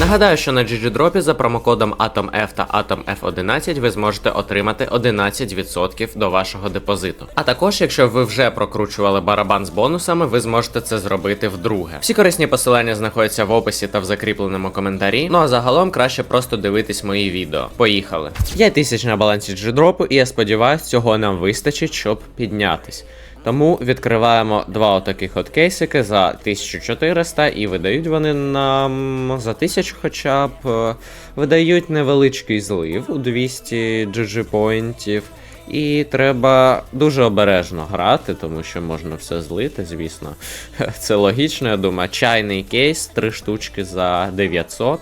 Нагадаю, що на GGDrop за промокодом AtomF та AtomF11 ви зможете отримати 11% до вашого депозиту. А також, якщо ви вже прокручували барабан з бонусами, ви зможете це зробити вдруге. Всі корисні посилання знаходяться в описі та в закріпленому коментарі. Ну а загалом краще просто дивитись мої відео. Поїхали. 5 тисяч на балансі GGDrop, і я сподіваюся, цього нам вистачить, щоб піднятись. Тому відкриваємо два отаких от кейсики за 1400 і видають вони нам за 1000 хоча б. е, Видають невеличкий злив у 200 GG поінтів. І треба дуже обережно грати, тому що можна все злити, звісно. Це логічно, я думаю. Чайний кейс, три штучки за 900.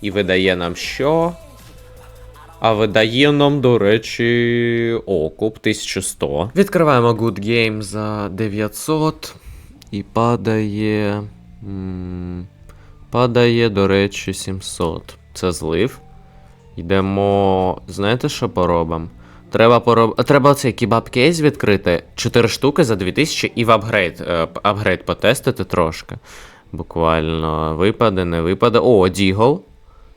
І видає нам що? А видає нам, до речі, окуп 1100. Відкриваємо Good Game за 900 і падає. м, Падає, до речі, 700. Це злив. Йдемо. Знаєте, що поробимо? Треба пороб... Треба цей кебаб кейс відкрити 4 штуки за 2000 і в апгрейд. е, апгрейд потестити трошки. Буквально випаде, не випаде. О, Дігл.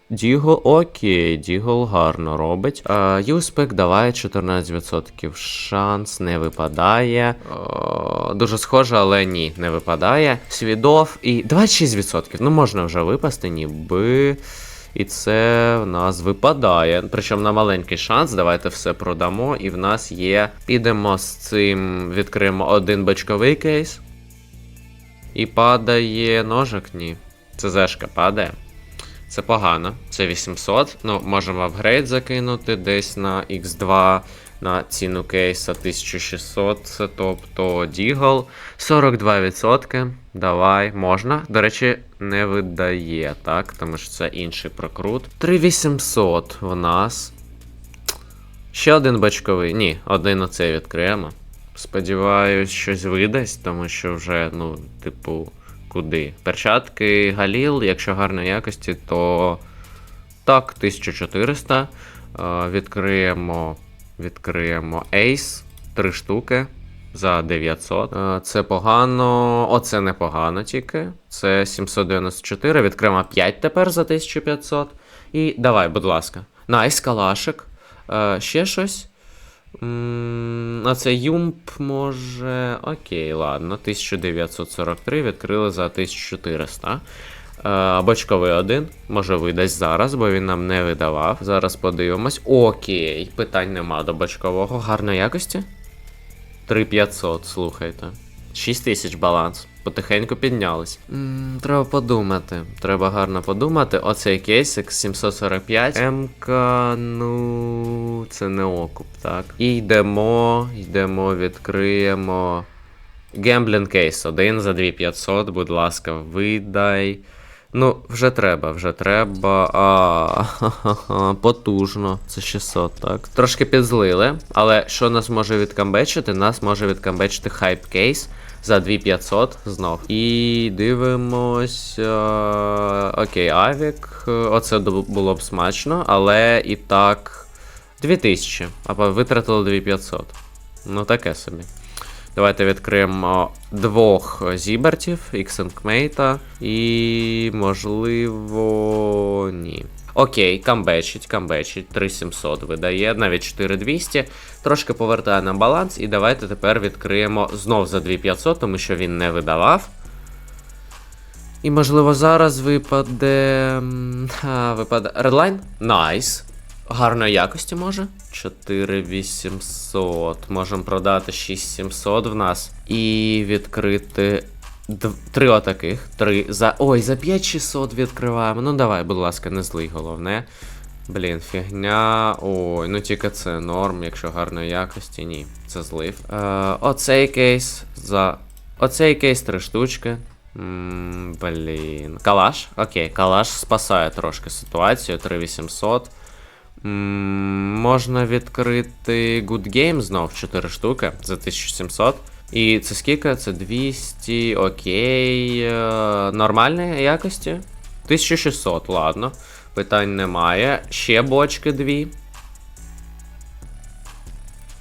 Дігл, окей, Дігл гарно робить. Юспек давай 14%. Шанс не випадає. Е, дуже схоже, але ні, не випадає. Свідов і 26%. Ну можна вже випасти, ніби. І це в нас випадає. Причому на маленький шанс. Давайте все продамо. І в нас є. Підемо з цим, відкриємо один бачковий кейс. І падає ножик, ні. Це зешка падає. Це погано. Це 800. Ну, можемо апгрейд закинути десь на X2 на ціну кейса 1600, тобто Дігл. 42%. Давай, можна. До речі, не видає, так? Тому що це інший прокрут. 3800 в нас. Ще один бачковий. Ні, один оцей відкриємо. Сподіваюсь, щось видасть, тому що вже, ну, типу, куди? Перчатки Галіл, якщо гарної якості, то так, 1400. Е, Відкриємо, відкриємо Ace, 3 штуки за 900. Е, Це погано. Оце не погано тільки. Це 794. Відкриємо 5 тепер за 1500. І давай, будь ласка. Найс, калашик. Е, Ще щось. А це Юмп може. Окей, ладно. 1943 відкрили за 1400. Е, Бочковий один. Може видасть зараз, бо він нам не видавав. Зараз подивимось. Окей, питань нема до бочкового. Гарної якості. 3500, слухайте. 6000 баланс. Потихеньку піднялись. м треба подумати. Треба гарно подумати. Оцей кейсик 745. МК, ну. Це не окуп, так. І йдемо, йдемо, відкриємо. Гемблін кейс 1 за 2500, будь ласка, видай. Ну, вже треба, вже треба. А, потужно. Це 600, так. Трошки підзлили. Але що нас може відкамбечити? Нас може відкамбечити хайп кейс за 2500 знов. І дивимось. а, Окей, Авік. Оце було б смачно, але і так. 2000. А витратили 2500. Ну, таке собі. Давайте відкриємо двох зібертів, Іксенкмейта і, можливо, ні. Окей, камбечить, камбечить, 3700 видає, навіть 4200. Трошки повертає на баланс, і давайте тепер відкриємо знов за 2500, тому що він не видавав. І, можливо, зараз випаде. А, випаде. Redline? Найс. Гарної якості може. 4800. Можемо продати 6700 в нас. І відкрити. Дв- Три отаких. Три за. Ой, за 5600 відкриваємо. Ну давай, будь ласка, не злий головне. Блін, фігня. Ой, ну тільки це норм, якщо гарної якості, ні. Це злив. Е, оцей кейс за. Оцей кейс три штучки. М, Блін. Калаш? Окей, калаш спасає трошки ситуацію. 3800. М, Можна відкрити Good Game знов 4 штуки за 1700. І це скільки? Це 200, окей. е, Нормальної якості? 1600, ладно. Питань немає. Ще бочки дві.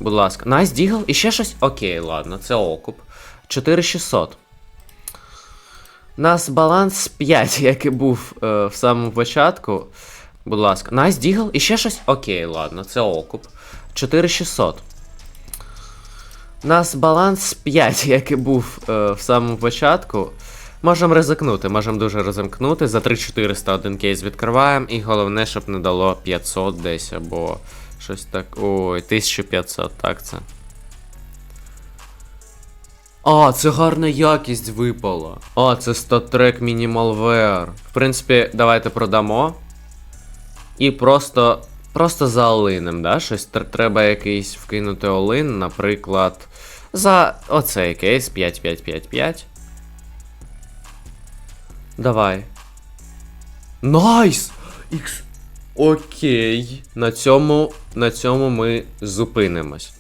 Будь ласка. Найс Дігл і ще щось? Окей, ладно, це окуп. 4600. У нас баланс 5, як і був е, в самому початку. Будь ласка. Найс Дігл і ще щось? Окей, ладно, це окуп. 4600. У нас баланс 5, як і був е, в самому початку. Можемо ризикнути, можемо дуже ризикнути. За 3400 один кейс відкриваємо, і головне, щоб не дало 500 десь або щось так. Ой, 1500, так це. А, це гарна якість випала. А, це статрек Minimalware. В принципі, давайте продамо. І просто. Просто за олинем, да? Щось тр- треба якийсь вкинути олин, наприклад. За оцей кейс 5555. Давай. Найс! Ікс. Окей. На цьому, на цьому ми зупинимось.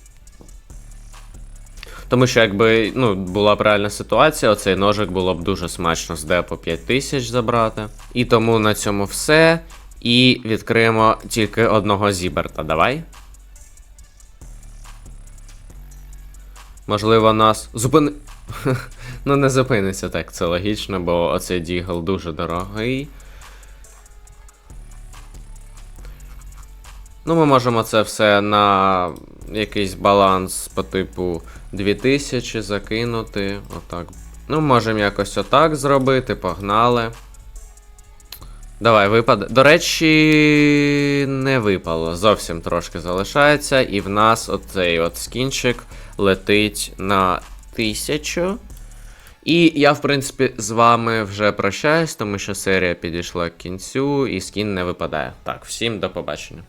Тому що якби ну, була б реальна ситуація, оцей ножик було б дуже смачно з депо 5000 забрати. І тому на цьому все. І відкриємо тільки одного зіберта. Давай. Можливо, нас зупини. ну, не зупиниться так, це логічно, бо оцей дігл дуже дорогий. Ну, ми можемо це все на якийсь баланс по типу 2000 закинути. Отак. Ну, можемо якось отак зробити, погнали. Давай, випаде. До речі, не випало. Зовсім трошки залишається, і в нас оцей от скінчик летить на тисячу. І я, в принципі, з вами вже прощаюсь, тому що серія підійшла к кінцю і скін не випадає. Так, всім до побачення.